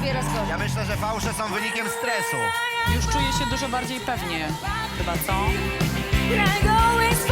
lepiej. Ja myślę, że fałsze są wynikiem stresu. Już czuję się dużo bardziej pewnie. Chyba co? I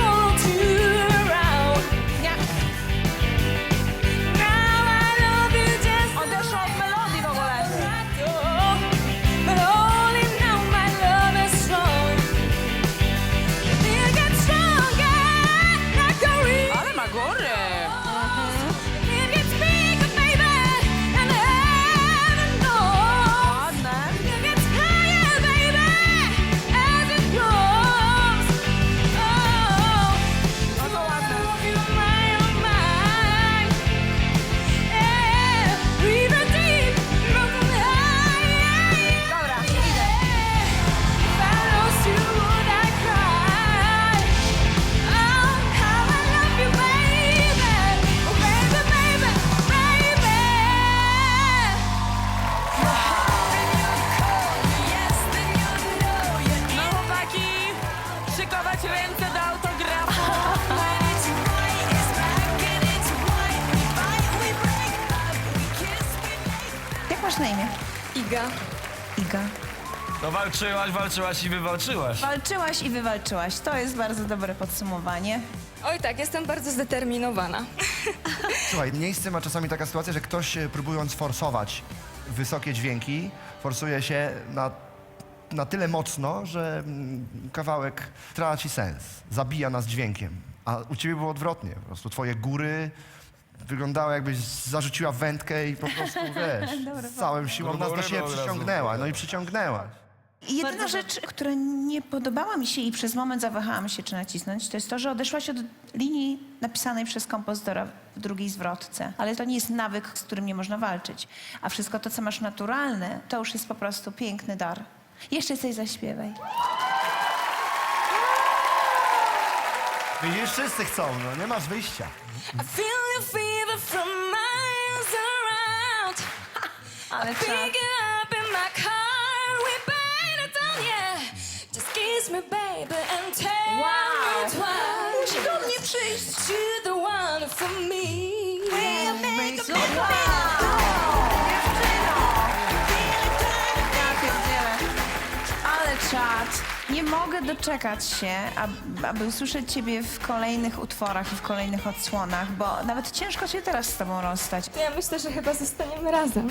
masz na imię? Iga. Iga. No walczyłaś, walczyłaś i wywalczyłaś. Walczyłaś i wywalczyłaś. To jest bardzo dobre podsumowanie. Oj tak, jestem bardzo zdeterminowana. Słuchaj, miejsce ma czasami taka sytuacja, że ktoś e, próbując forsować wysokie dźwięki, forsuje się na, na tyle mocno, że mm, kawałek traci sens. Zabija nas dźwiękiem. A u ciebie było odwrotnie. Po prostu twoje góry wyglądały jakbyś zarzuciła wędkę i po prostu, wiesz, z całą siłą nas do siebie od razu. przyciągnęła. No i przyciągnęłaś. I jedyna rzecz, która nie podobała mi się i przez moment zawahałam się, czy nacisnąć, to jest to, że odeszłaś od linii napisanej przez kompozytora w drugiej zwrotce. Ale to nie jest nawyk, z którym nie można walczyć. A wszystko to, co masz naturalne, to już jest po prostu piękny dar. Jeszcze coś zaśpiewaj. Widzisz, wszyscy chcą, no nie masz wyjścia. I feel the fever from miles around. Ale Pick it up in my car, we burn it down, yeah. Just kiss me, baby, and tell me twice. Musi do mnie przyjść. that You're the one for me. Ja Nie mogę doczekać się, aby, aby usłyszeć ciebie w kolejnych utworach i w kolejnych odsłonach, bo nawet ciężko się teraz z tobą rozstać. To ja myślę, że chyba zostaniemy razem.